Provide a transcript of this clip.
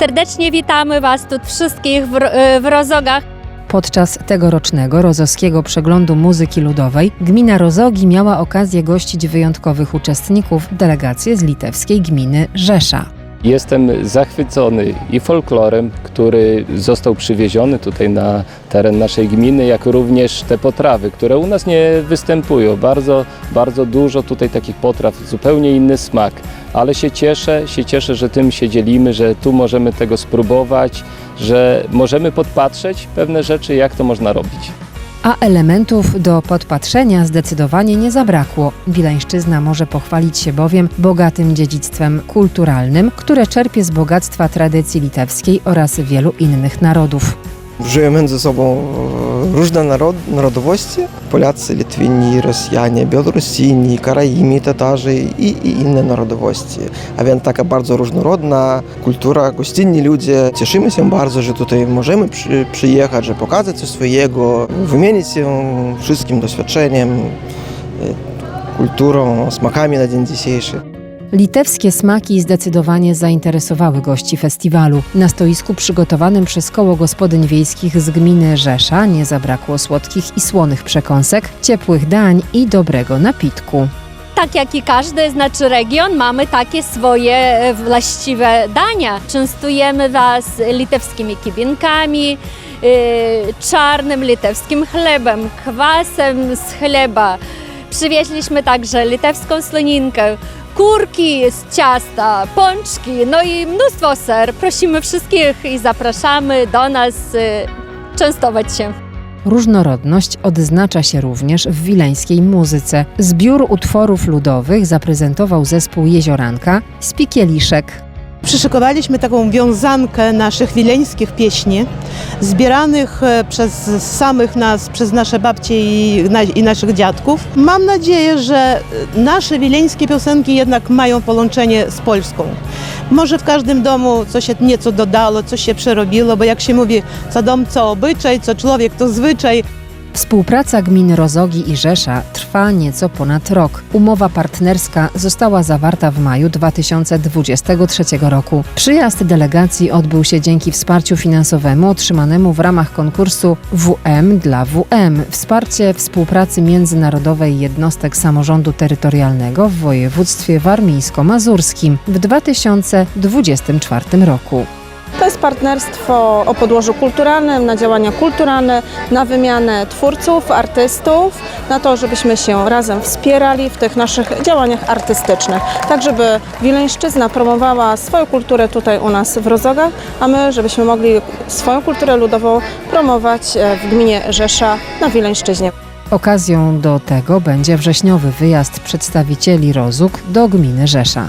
Serdecznie witamy Was tu wszystkich w, w Rozogach. Podczas tegorocznego rozowskiego przeglądu muzyki ludowej gmina Rozogi miała okazję gościć wyjątkowych uczestników delegację z litewskiej gminy Rzesza. Jestem zachwycony i folklorem, który został przywieziony tutaj na teren naszej gminy, jak również te potrawy, które u nas nie występują. Bardzo, bardzo dużo tutaj takich potraw, zupełnie inny smak, ale się cieszę, się cieszę, że tym się dzielimy, że tu możemy tego spróbować, że możemy podpatrzeć pewne rzeczy, jak to można robić. A elementów do podpatrzenia zdecydowanie nie zabrakło. Wileńszczyzna może pochwalić się bowiem bogatym dziedzictwem kulturalnym, które czerpie z bogactwa tradycji litewskiej oraz wielu innych narodów. Żyją między sobą narodowości. Polacy, Litwini, Rosjanie, Białorusini, Karaimi, Tatarzy i, i inne narodowości. A więc taka bardzo różnorodna gościnni ludzie. Cieszymy się bardzo, że tutaj możemy przy, przyjechać, że pokazać coś swojego, wymienić się wszystkim doświadczeniem, e, kulturą, smakami na dzień dzisiejszy. Litewskie smaki zdecydowanie zainteresowały gości festiwalu. Na stoisku przygotowanym przez Koło Gospodyń Wiejskich z gminy Rzesza nie zabrakło słodkich i słonych przekąsek, ciepłych dań i dobrego napitku. Tak jak i każdy, znaczy region, mamy takie swoje e, właściwe dania. Częstujemy Was litewskimi kibinkami, yy, czarnym litewskim chlebem, kwasem z chleba. Przywieźliśmy także litewską sloninkę, kurki z ciasta, pączki, no i mnóstwo ser. Prosimy wszystkich i zapraszamy do nas yy, częstować się. Różnorodność odznacza się również w wileńskiej muzyce. Zbiór utworów ludowych zaprezentował zespół Jezioranka z Pikieliszek. Przyszykowaliśmy taką wiązankę naszych wileńskich pieśni, zbieranych e, przez samych nas, przez nasze babcie i, i naszych dziadków. Mam nadzieję, że e, nasze wileńskie piosenki jednak mają połączenie z polską. Może w każdym domu coś się nieco dodało, coś się przerobiło, bo jak się mówi, co dom, co obyczaj, co człowiek, to zwyczaj. Współpraca gmin Rozogi i Rzesza trwa nieco ponad rok. Umowa partnerska została zawarta w maju 2023 roku. Przyjazd delegacji odbył się dzięki wsparciu finansowemu otrzymanemu w ramach konkursu WM dla WM Wsparcie współpracy międzynarodowej jednostek samorządu terytorialnego w województwie warmińsko-mazurskim w 2024 roku. To jest partnerstwo o podłożu kulturalnym, na działania kulturalne, na wymianę twórców, artystów, na to, żebyśmy się razem wspierali w tych naszych działaniach artystycznych, tak żeby Wileńszczyzna promowała swoją kulturę tutaj u nas w Rozogach, a my, żebyśmy mogli swoją kulturę ludową promować e, w gminie Rzesza na Wileńszczyźnie. Okazją do tego będzie wrześniowy wyjazd przedstawicieli Rozóg do gminy Rzesza.